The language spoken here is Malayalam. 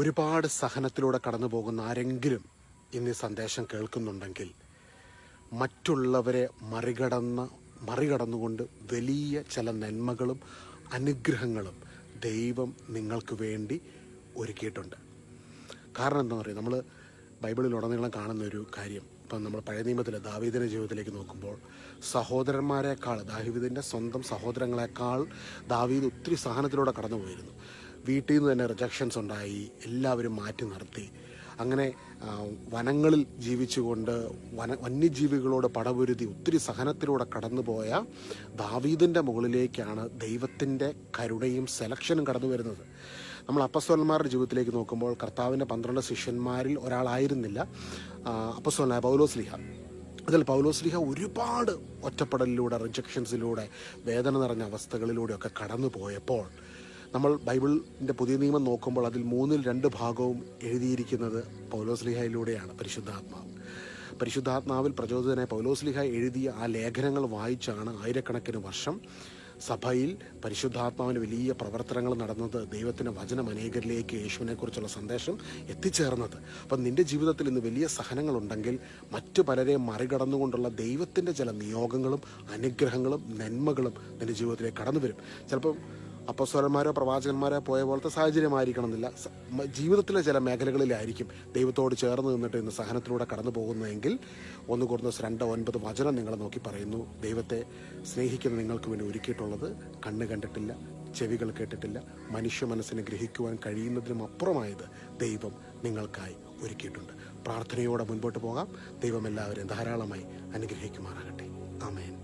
ഒരുപാട് സഹനത്തിലൂടെ കടന്നു പോകുന്ന ആരെങ്കിലും ഇന്ന് സന്ദേശം കേൾക്കുന്നുണ്ടെങ്കിൽ മറ്റുള്ളവരെ മറികടന്ന് മറികടന്നുകൊണ്ട് വലിയ ചില നന്മകളും അനുഗ്രഹങ്ങളും ദൈവം നിങ്ങൾക്ക് വേണ്ടി ഒരുക്കിയിട്ടുണ്ട്. കാരണം എന്താ പറയുക നമ്മൾ ബൈബിളിൽ ഉടനീളം കാണുന്ന ഒരു കാര്യം. ഇപ്പം നമ്മൾ പഴയ നിയമത്തിലെ ദാവീദിന്റെ ജീവിതത്തിലേക്ക് നോക്കുമ്പോൾ സഹോദരന്മാരെക്കാൾ ദാവീദിന്റെ സ്വന്തം സഹോദരങ്ങളെക്കാൾ ദാവീദ് ഒത്തിരി സഹനത്തിലൂടെ കടന്നു പോയിരുന്നു വീട്ടിൽ നിന്ന് തന്നെ റിജക്ഷൻസ് ഉണ്ടായി. എല്ലാവരും മാറ്റി നിർത്തി. അങ്ങനെ വനങ്ങളിൽ ജീവിച്ചുകൊണ്ട് വന വന്യജീവികളോട് പടപൊരുതി ഒത്തിരി സഹനത്തിലൂടെ കടന്നുപോയ ദാവീദിന്റെ മുകളിലേക്കാണ് ദൈവത്തിന്റെ കരുണയും സെലക്ഷനും കടന്നു വരുന്നത്. നമ്മൾ അപ്പസ്വലന്മാരുടെ ജീവിതത്തിലേക്ക് നോക്കുമ്പോൾ കർത്താവിന്റെ പന്ത്രണ്ട് ശിഷ്യന്മാരിൽ ഒരാളായിരുന്നില്ല. അപ്പസ്വലനായ പൗലോസ്ലിഹ അതിൽ പൗലോസ്ലിഹ ഒരുപാട് ഒറ്റപ്പെടലിലൂടെ റിജക്ഷൻസിലൂടെ വേദന നിറഞ്ഞ അവസ്ഥകളിലൂടെയൊക്കെ കടന്നു പോയപ്പോൾ നമ്മൾ ബൈബിളിന്റെ പുതിയ നിയമം നോക്കുമ്പോൾ അതിൽ മൂന്നിൽ രണ്ട് ഭാഗവും എഴുതിയിരിക്കുന്നത് പൗലോസ്ലിഹയിലൂടെയാണ് പരിശുദ്ധാത്മാവ്. പരിശുദ്ധാത്മാവിൽ പ്രചോദിതനായ പൗലോസ്ലിഹ എഴുതിയ ആ ലേഖനങ്ങൾ വായിച്ചാണ് ആയിരക്കണക്കിന് വർഷം സഭയിൽ പരിശുദ്ധാത്മാവിന് വലിയ പ്രവർത്തനങ്ങൾ നടന്നത് ദൈവത്തിന്റെ വചനം അനേകരിലേക്ക് യേശുവിനെക്കുറിച്ചുള്ള സന്ദേശം എത്തിച്ചേർന്നത്. അപ്പം നിന്റെ ജീവിതത്തിൽ ഇന്ന് വലിയ സഹനങ്ങളുണ്ടെങ്കിൽ മറ്റു പലരെ മറികടന്നുകൊണ്ടുള്ള ദൈവത്തിന്റെ ചില നിയോഗങ്ങളും അനുഗ്രഹങ്ങളും നന്മകളും നിന്റെ ജീവിതത്തിലേക്ക് കടന്നു വരും ചിലപ്പം അപ്പസ്വരന്മാരോ പ്രവാചകന്മാരോ പോയ പോലത്തെ സാഹചര്യമായിരിക്കണം എന്നില്ല ജീവിതത്തിലെ ചില മേഖലകളിലായിരിക്കും ദൈവത്തോട് ചേർന്ന് നിന്നിട്ട് ഇന്ന് സഹനത്തിലൂടെ കടന്നു പോകുന്നതെങ്കിൽ ഒന്ന് കുറഞ്ഞ രണ്ട് ഒൻപത് വചനം നിങ്ങളെ നോക്കി പറയുന്നു. ദൈവത്തെ സ്നേഹിക്കുന്ന നിങ്ങൾക്ക് വേണ്ടി ഒരുക്കിയിട്ടുള്ളത് കണ്ണ് കണ്ടിട്ടില്ല ചെവികൾ കേട്ടിട്ടില്ല മനുഷ്യ മനസ്സിനെ ഗ്രഹിക്കുവാൻ കഴിയുന്നതിനും അപ്പുറമായത് ദൈവം നിങ്ങൾക്കായി ഒരുക്കിയിട്ടുണ്ട്. പ്രാർത്ഥനയോടെ മുൻപോട്ട് പോകാം. ദൈവം എല്ലാവരെയും ധാരാളമായി അനുഗ്രഹിക്കുമാറാകട്ടെ. ആമേൻ.